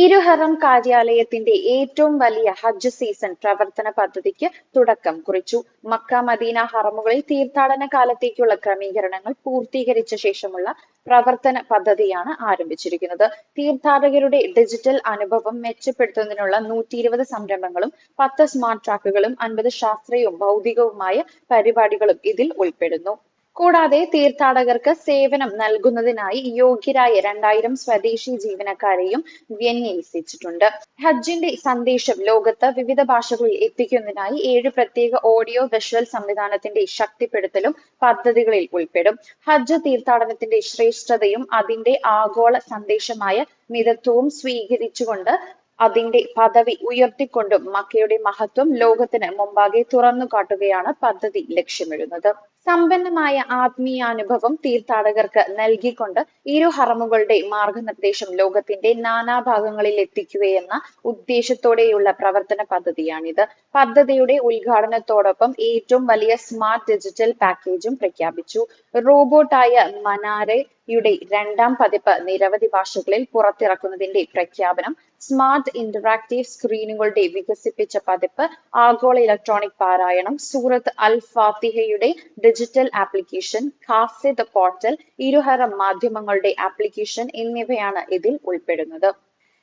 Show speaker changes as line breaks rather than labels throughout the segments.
ഇരുഹറം കാര്യാലയത്തിന്റെ ഏറ്റവും വലിയ ഹജ്ജ് സീസൺ പ്രവർത്തന പദ്ധതിക്ക് തുടക്കം കുറിച്ചു. മക്ക മദീന ഹറമുകളിൽ തീർത്ഥാടന കാലത്തേക്കുള്ള ക്രമീകരണങ്ങൾ പൂർത്തീകരിച്ച ശേഷമുള്ള പ്രവർത്തന പദ്ധതിയാണ് ആരംഭിച്ചിരിക്കുന്നത്. തീർത്ഥാടകരുടെ ഡിജിറ്റൽ അനുഭവം മെച്ചപ്പെടുത്തുന്നതിനുള്ള നൂറ്റി ഇരുപത് സംരംഭങ്ങളും പത്ത് സ്മാർട്ട് ട്രാക്കുകളും അൻപത് ശാസ്ത്രീയവും ഭൗതികവുമായ പരിപാടികളും ഇതിൽ ഉൾപ്പെടുന്നു. കൂടാതെ തീർത്ഥാടകർക്ക് സേവനം നൽകുന്നതിനായി യോഗ്യരായ രണ്ടായിരം സ്വദേശി ജീവനക്കാരെയും വിന്യസിച്ചിട്ടുണ്ട് ഹജ്ജിന്റെ സന്ദേശം ലോകത്ത് വിവിധ ഭാഷകളിൽ എത്തിക്കുന്നതിനായി ഏഴ് പ്രത്യേക ഓഡിയോ വിഷ്വൽ സംവിധാനത്തിന്റെ ശക്തിപ്പെടുത്തലും പദ്ധതികളിൽ ഉൾപ്പെടും. ഹജ്ജ് തീർത്ഥാടനത്തിന്റെ ശ്രേഷ്ഠതയും അതിന്റെ ആഗോള സന്ദേശമായ മിതത്വവും സ്വീകരിച്ചുകൊണ്ട് അതിന്റെ പദവി ഉയർത്തിക്കൊണ്ടും മക്കയുടെ മഹത്വം ലോകത്തിന് മുമ്പാകെ തുറന്നു കാട്ടുകയാണ് പദ്ധതി ലക്ഷ്യമിടുന്നത്. സമ്പന്നമായ ആത്മീയാനുഭവം തീർത്ഥാടകർക്ക് നൽകിക്കൊണ്ട് ഇരു ഹറമുകളുടെ മാർഗനിർദ്ദേശം ലോകത്തിന്റെ നാനാഭാഗങ്ങളിൽ എത്തിക്കുകയെന്ന ഉദ്ദേശത്തോടെയുള്ള പ്രവർത്തന പദ്ധതിയാണിത്. പദ്ധതിയുടെ ഉദ്ഘാടനത്തോടൊപ്പം ഏറ്റവും വലിയ സ്മാർട്ട് ഡിജിറ്റൽ പാക്കേജും പ്രഖ്യാപിച്ചു. റോബോട്ടായ മനാരെ യുടെ രണ്ടാം പതിപ്പ് നിരവധി ഭാഷകളിൽ പുറത്തിറക്കുന്നതിന്റെ പ്രഖ്യാപനം സ്മാർട്ട് ഇന്ററാക്റ്റീവ് സ്ക്രീനുകളുടെ വികസിപ്പിച്ച പതിപ്പ് ആഗോള ഇലക്ട്രോണിക് പാരായണം സൂറത്ത് അൽ ഫാത്തിഹയുടെ ഡിജിറ്റൽ ആപ്ലിക്കേഷൻ ഖാസിദ് പോർട്ടൽ ഇരുഹര മാധ്യമങ്ങളുടെ ആപ്ലിക്കേഷൻ എന്നിവയാണ് ഇതിൽ ഉൾപ്പെടുന്നത്.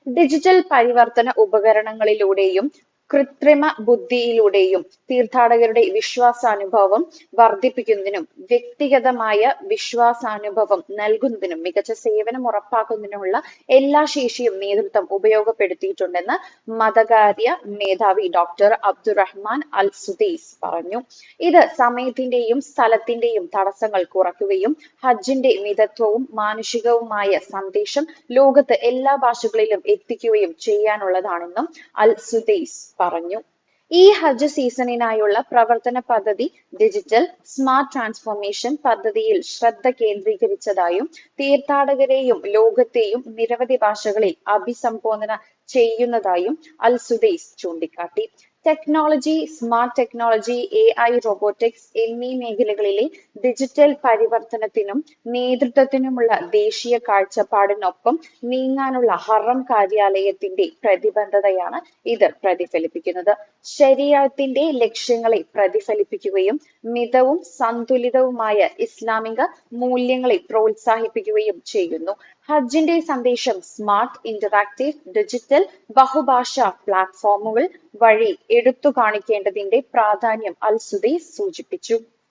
ഡിജിറ്റൽ പരിവർത്തന ഉപകരണങ്ങളിലൂടെയും കൃത്രിമ ബുദ്ധിയിലൂടെയും തീർത്ഥാടകരുടെ വിശ്വാസാനുഭവം വർദ്ധിപ്പിക്കുന്നതിനും വ്യക്തിഗതമായ വിശ്വാസാനുഭവം നൽകുന്നതിനും മികച്ച സേവനം ഉറപ്പാക്കുന്നതിനുമുള്ള എല്ലാ ശേഷിയും നേതൃത്വം ഉപയോഗപ്പെടുത്തിയിട്ടുണ്ടെന്ന് മതകാര്യ മേധാവി ഡോക്ടർ അബ്ദുറഹ്മാൻ അൽ സുദീസ് പറഞ്ഞു. ഇത് സമയത്തിന്റെയും സ്ഥലത്തിന്റെയും തടസ്സങ്ങൾ കുറയ്ക്കുകയും ഹജ്ജിന്റെ മിതത്വവും മാനുഷികവുമായ സന്ദേശം ലോകത്ത് എല്ലാ ഭാഷകളിലും എത്തിക്കുകയും ചെയ്യാനുള്ളതാണെന്നും അൽ സുദീസ് പറഞ്ഞു. ഈ ഹജ്ജ് സീസണിനായുള്ള പ്രവർത്തന പദ്ധതി ഡിജിറ്റൽ സ്മാർട്ട് ട്രാൻസ്ഫോർമേഷൻ പദ്ധതിയിൽ ശ്രദ്ധ കേന്ദ്രീകരിച്ചതായും തീർത്ഥാടകരെയും ലോകത്തെയും നിരവധി ഭാഷകളിൽ അഭിസംബോധന ചെയ്യുന്നതായും അൽ സുദൈസ് ചൂണ്ടിക്കാട്ടി. Technology smart technology A I robotics എന്നീ മേഖലകളിലെ ഡിജിറ്റൽ പരിവർത്തനത്തിനും നേതൃത്വത്തിനുമുള്ള ദേശീയ കാഴ്ചപ്പാടിനൊപ്പം നീങ്ങാനുള്ള ഹറം കാര്യാലയത്തിന്റെ പ്രതിബദ്ധതയാണ് ഇത് പ്രതിഫലിപ്പിക്കുന്നത്. ശരീരത്തിന്റെ ലക്ഷ്യങ്ങളെ പ്രതിഫലിപ്പിക്കുകയും മിതവും സന്തുലിതവുമായ ഇസ്ലാമിക മൂല്യങ്ങളെ പ്രോത്സാഹിപ്പിക്കുകയും ചെയ്യുന്നു. ഹജ്ജിന്റെ സന്ദേശം സ്മാർട്ട് ഇന്ററാക്റ്റീവ് ഡിജിറ്റൽ ബഹുഭാഷാ പ്ലാറ്റ്ഫോമുകൾ വഴി എടുത്തു കാണിക്കേണ്ടതിന്റെ പ്രാധാന്യം അൽ സുദൈസ് സൂചിപ്പിച്ചു.